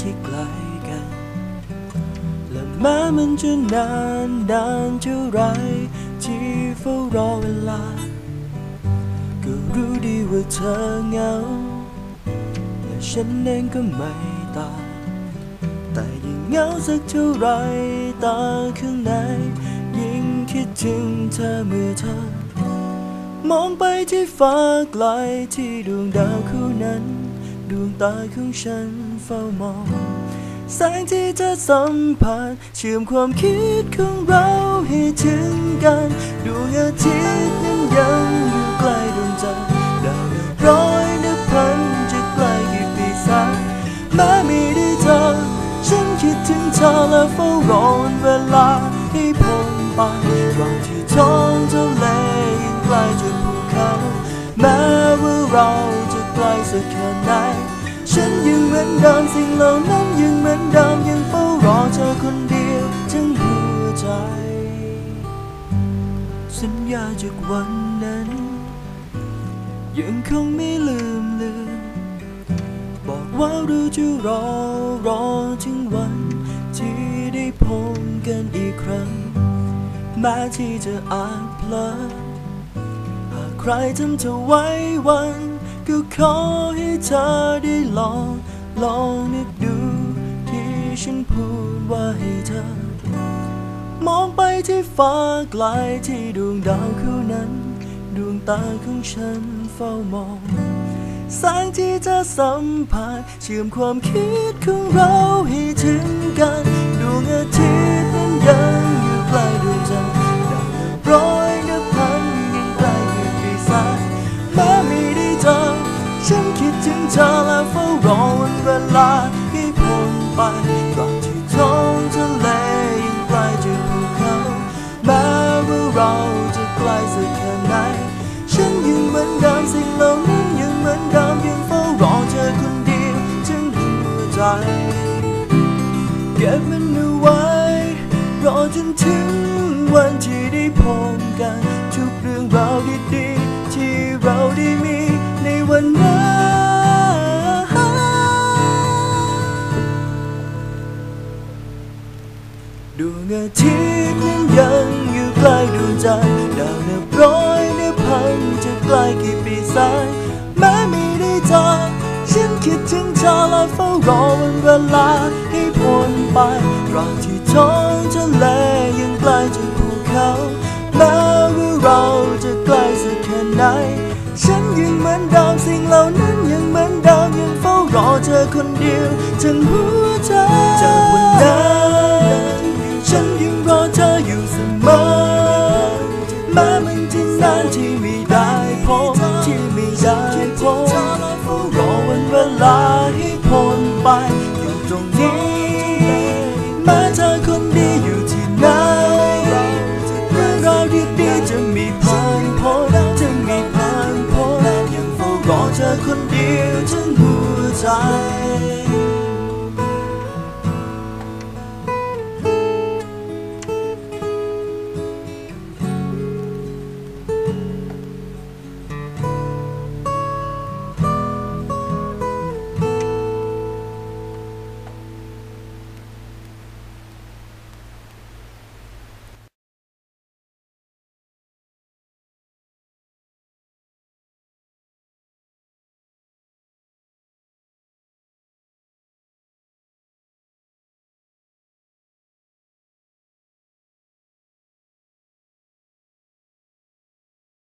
ที่ไกลกัน และแม้มันจะนานนานเท่าไรที่เฝ้ารอเวลา ก็รู้ดีว่าเธอเหงา และฉันเองก็ไม่ตายแต่ยิ่งเหงาสักเท่าไรตาข้างใน ยิ่งคิดถึงเธอเมื่อเธอ มองไปที่ฟ้าไกลที่ดวงดาวคู่นั้น ดวงตาของฉันเฝ้ามองแสงที่เธอสัมผัสเชื่อมความคิดของเราให้ถึงกันดวงอาทิตย์นั้นยังอยู่ใกล้ดวงจันทร์ดาวนับร้อยนับพันจะไกลกี่ปีแสนแม้ไม่ได้เจอฉันคิดถึงเธอและเฝ้ารอเวลาให้พ้นไปกว่าที่ท้องทะเลยังไกลจากภูเขาแม้ว่าเรา ไกลสักแค่ไหน ฉันยังเหมือนเดิมสิ่งเหล่านั้นยังเหมือนเดิมยังเฝ้ารอเธอคนเดียวทั้งหัวใจ สัญญาจากวันนั้น ยังคงไม่ลืมเลือนบอกว่าเราจะรอรอถึงวัน ที่ได้พบกันอีกครั้งแม้ที่จะอาจเพลอหากใครทำเธอไว้วัน ก็ขอให้เธอได้ลอง ลองนึกดู ที่ฉันพูดว่าให้เธอ มองไปที่ฟ้าไกลที่ดวงดาวคู่นั้น ดวงตาของฉันเฝ้ามองแสงที่เธอสัมผัสเชื่อมความคิดของเราให้ถึง ฉันคิดถึงเธอและเฝ้ารอวันเวลาให้พ้นไปก่อนที่ท้องทะเลยังไกลจากภูเขาแม้ว่าเราจะไกลสักแค่ไหน ฉันยังเหมือนเดิมสิ่งเหล่านั้นยังเหมือนเดิมยังเฝ้ารอเธอคนเดียวทั้งหัวใจเก็บมันเอาไว้ รอจนถึงวันที่ได้พบกัน ทุกเรื่องราวดีๆที่เราได้มี ในวันนั้นดวงอาทิตย์นั้นยังอยู่ใกล้ดวงจันทร์ดาวนับร้อยนับพันจะไกล้กี่ปีแสนแม้ไม่ได้เจอฉันคิดถึงเธอและเฝ้ารอวันเวลาให้พ้นไปตราที่ท้องทะเล รอเธอคนเดียวทั้งหัวใจจากวันนั้นฉันยังรอเธออยู่เสมอแม้มันจะนานที่ไม่ได้พบที่ไม่ได้พบรอวันเวลาให้พ้นไปอยู่ตรงนี้ ผ่